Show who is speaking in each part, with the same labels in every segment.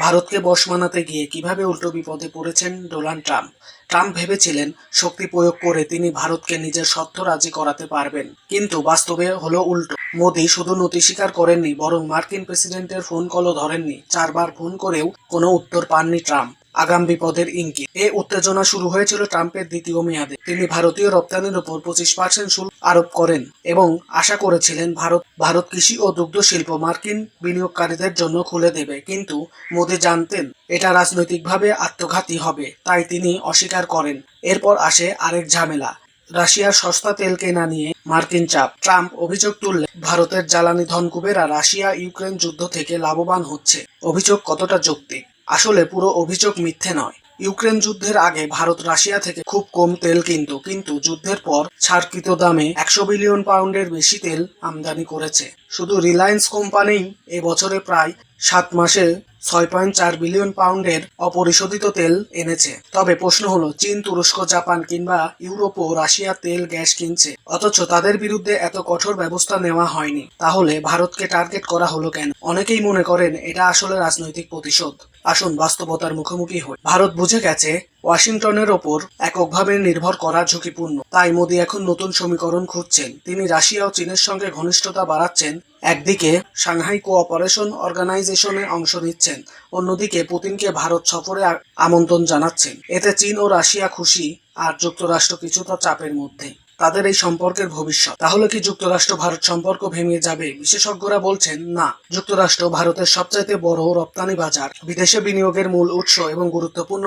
Speaker 1: ভারতকে বশ মানাতে গিয়ে কীভাবে উল্টো বিপদে পড়েছেন ডোনাল্ড ট্রাম্প? ট্রাম্প ভেবেছিলেন শক্তি প্রয়োগ করে তিনি ভারতকে নিজের সত্য রাজি করাতে পারবেন। কিন্তু বাস্তবে হলো উল্টো। মোদী শুধু নতি স্বীকার করেননি, বরং মার্কিন প্রেসিডেন্টের ফোন কলও ধরেননি। চারবার ফোন করেও কোনো উত্তর পাননি ট্রাম্প। আগাম বিপদের ইঙ্গিত। এ উত্তেজনা শুরু হয়েছিল ট্রাম্পের দ্বিতীয় মেয়াদে। তিনি ভারতীয় রপ্তানির উপর পঁচিশ পার্সেন্ট শুল্ক আরোপ করেন এবং আশা করেছিলেন ভারত ভারত কৃষি ও দুগ্ধ শিল্প মার্কিন বিনিয়োগকারীদের জন্য খুলে দেবে। কিন্তু মোদি জানতেন, এটা রাজনৈতিকভাবে আত্মঘাতী হবে, তাই তিনি অস্বীকার করেন। এরপর আসে আরেক ঝামেলা। রাশিয়ার সস্তা তেল কেনা নিয়ে মার্কিন চাপ। ট্রাম্প অভিযোগ তুললে ভারতের জ্বালানি ধনকুবেরা রাশিয়া ইউক্রেন যুদ্ধ থেকে লাভবান হচ্ছে। অভিযোগ কতটা যৌক্তিক? আসলে পুরো অভিযোগ মিথ্যে নয়। ইউক্রেন যুদ্ধের আগে ভারত রাশিয়া থেকে খুব কম তেল কিনত, কিন্তু যুদ্ধের পর ছাড়কৃত দামে একশো বিলিয়ন পাউন্ডের বেশি তেল আমদানি করেছে। শুধু রিলায়েন্স কোম্পানি এবছরে বছরে প্রায় সাত মাসে ছয় পয়েন্ট চার বিলিয়ন পাউন্ডের অপরিশোধিত তেল এনেছে। তবে প্রশ্ন হলো, চীন, তুরস্ক, জাপান কিংবা ইউরোপ ও রাশিয়া তেল, গ্যাস কিনছে। অথচ তাদের বিরুদ্ধে এত কঠোর ব্যবস্থা নেওয়া হয়নি। তাহলে ভারতকে টার্গেট করা হলো কেন? অনেকেই মনে করেন, এটা আসলে রাজনৈতিক প্রতিশোধ। আসুন বাস্তবতার মুখোমুখি হই। ভারত বুঝে গেছে ওয়াশিংটনের ওপর এককভাবে নির্ভর করা ঝুঁকিপূর্ণ। তাই মোদী এখন নতুন সমীকরণ খুঁজছেন। তিনি রাশিয়া ও চীনের সঙ্গে ঘনিষ্ঠতা বাড়াচ্ছেন। একদিকে সাংহাই কোঅপারেশন অর্গানাইজেশনে অংশ নিচ্ছেন। অন্যদিকে পুতিনকে ভারত সফরে আমন্ত্রণ জানাচ্ছেন। এতে চীন ও রাশিয়া খুশি আর যুক্তরাষ্ট্র কিছুটা চাপের মধ্যে। তাদের এই সম্পর্কের ভবিষ্যৎ। তাহলে কি যুক্তরাষ্ট্র ভারত সম্পর্ক ভেঙে যাবে? বিশেষজ্ঞরা বলছেন, না। যুক্তরাষ্ট্র ভারতের সবচাইতে বড় রপ্তানি বাজার, বিদেশে বিনিয়োগের মূল উৎস এবং গুরুত্বপূর্ণ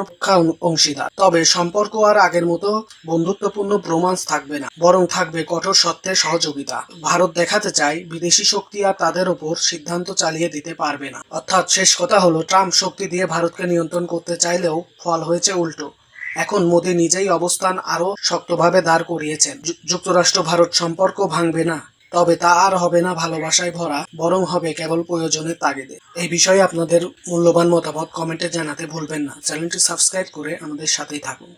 Speaker 1: অংশীদার। তবে সম্পর্ক আর আগের মতো বন্ধুত্বপূর্ণ ব্রোমান্স থাকবে না, বরং থাকবে কঠোর সত্ত্বের সহযোগিতা। ভারত দেখাতে চায়, বিদেশি শক্তি আর তাদের ওপর সিদ্ধান্ত চালিয়ে দিতে পারবে না। অর্থাৎ শেষ কথা হলো, ট্রাম্প শক্তি দিয়ে ভারতকে নিয়ন্ত্রণ করতে চাইলেও ফল হয়েছে উল্টো। এখন মোদি নিজেই অবস্থান আরও শক্তভাবে দাঁড় করিয়েছেন। যুক্তরাষ্ট্র ভারত সম্পর্ক ভাঙবে না, তবে তা আর হবে না ভালোবাসায় ভরা, বরং হবে কেবল প্রয়োজনের তাগিদে। এই বিষয়ে আপনাদের মূল্যবান মতামত কমেন্টে জানাতে ভুলবেন না। চ্যানেলটি সাবস্ক্রাইব করে আমাদের সাথেই থাকুন।